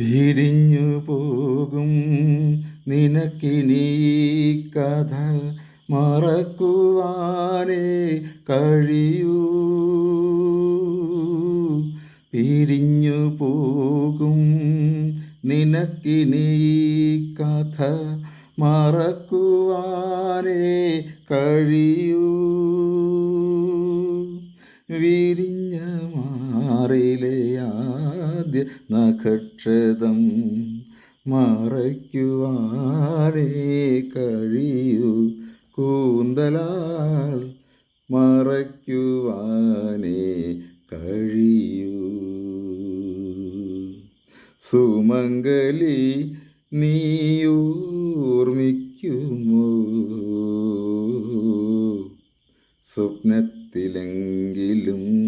പിരിഞ്ഞു പോകും. നിനക്കിനി കഥ മറക്കുവാനേ കഴിയൂ. പിരിഞ്ഞു പോകും. നിനക്കിനി കഥ മറക്കുവാനേ കഴിയൂ. വിരിഞ്ഞ മാറിലെ ആദ്യ നക്ഷതം മറയ്ക്കുവാനേ കഴിയൂ. കൂന്തലാൽ മറയ്ക്കുവാനേ കഴിയൂ. സുമംഗലി നീയൂർമിക്കുമോ? സ്വപ്നത്തിലെങ്കിലും